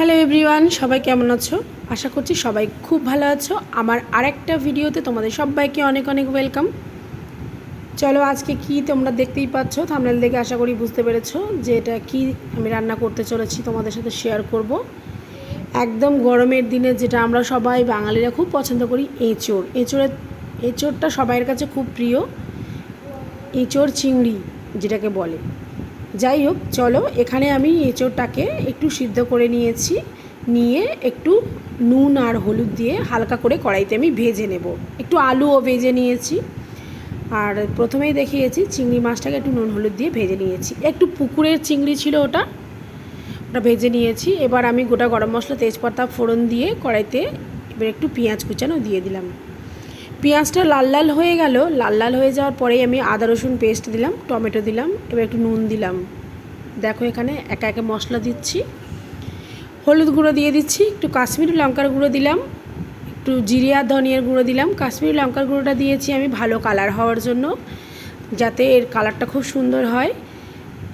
Hello everyone সবাই কেমন আছো? আশা করছি সবাই খুব ভালো আছো। আমার আরেকটা ভিডিওতে তোমাদের সবাইকে অনেক অনেক ওয়েলকাম চলো আজকে কি তোমরা দেখতেই পাচ্ছ? থামনেল দেখে আশা করি বুঝতে পেরেছ যে এটা কি আমি রান্না করতে চলেছি, তোমাদের সাথে শেয়ার করব। একদম গরমের দিনে যেটা আমরা সবাই বাঙালিরা খুব পছন্দ করি, এঁচোড়। এঁচোড়ের এঁচোড়টা সবাইয়ের কাছে খুব প্রিয়। এঁচোড় চিংড়ি, যেটাকে বলে। যাই হোক চলো, এখানে আমি এঁচোড়টাকে একটু সিদ্ধ করে নিয়েছি। নিয়ে একটু নুন আর হলুদ দিয়ে হালকা করে কড়াইতে আমি ভেজে নেব। একটু আলুও ভেজে নিয়েছি। আর প্রথমেই দেখিয়েছি, চিংড়ি মাছটাকে একটু নুন হলুদ দিয়ে ভেজে নিয়েছি। একটু পুকুরের চিংড়ি ছিল ওটা। ওটা ভেজে নিয়েছি। এবার আমি গোটা গরম মশলা, তেজপাতা, ফোড়ন দিয়ে কড়াইতে এবার একটু পেঁয়াজ কুচানো দিয়ে দিলাম। পেঁয়াজটা লাল লাল হয়ে গেল, লাল লাল হয়ে যাওয়ার পরেই আমি আদা রসুন পেস্ট দিলাম, টমেটো দিলাম, এবার একটু নুন দিলাম। দেখো এখানে একা একা মশলা দিচ্ছি। হলুদ গুঁড়ো দিয়ে দিচ্ছি, একটু কাশ্মীরি লঙ্কার গুঁড়ো দিলাম, একটু জিরিয়া ধনিয়ার গুঁড়ো দিলাম। কাশ্মীরি লঙ্কার গুঁড়োটা দিয়েছি আমি ভালো কালার হওয়ার জন্য, যাতে এর কালারটা খুব সুন্দর হয়।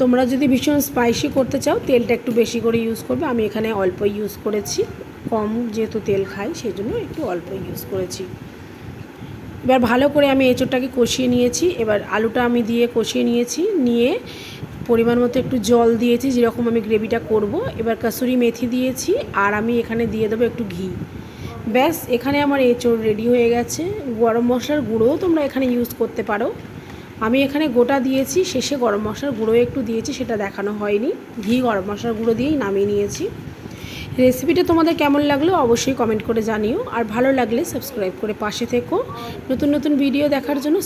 তোমরা যদি ভীষণ স্পাইসি করতে চাও, তেলটা একটু বেশি করে ইউজ করবে। আমি এখানে অল্প ইউজ করেছি, কম যেহেতু তেল খাই, সেই জন্য একটু অল্প ইউজ করেছি। এবার ভালো করে আমি এঁচোড়টাকে কষিয়ে নিয়েছি। এবার আলুটা আমি দিয়ে কষিয়ে নিয়েছি। নিয়ে পরিমাণ মতো একটু জল দিয়েছি, যেরকম আমি গ্রেভিটা করব। এবার কাসুরি মেথি দিয়েছি আর আমি এখানে দিয়ে দেবো একটু ঘি। ব্যাস, এখানে আমার এঁচোড় রেডি হয়ে গেছে। গরম মশলার গুঁড়োও তোমরা এখানে ইউজ করতে পারো। আমি এখানে গোটা দিয়েছি, শেষে গরম মশলার গুঁড়ো একটু দিয়েছি, সেটা দেখানো হয়নি। ঘি, গরম মশলার গুঁড়ো দিয়েই নামিয়ে নিয়েছি। রেসিপিটা তোমাদের কেমন লাগল অবশ্যই কমেন্ট করে জানিও। আর ভালো লাগলে সাবস্ক্রাইব করে পাশে থেকো। নতুন নতুন ভিডিও দেখার জন্য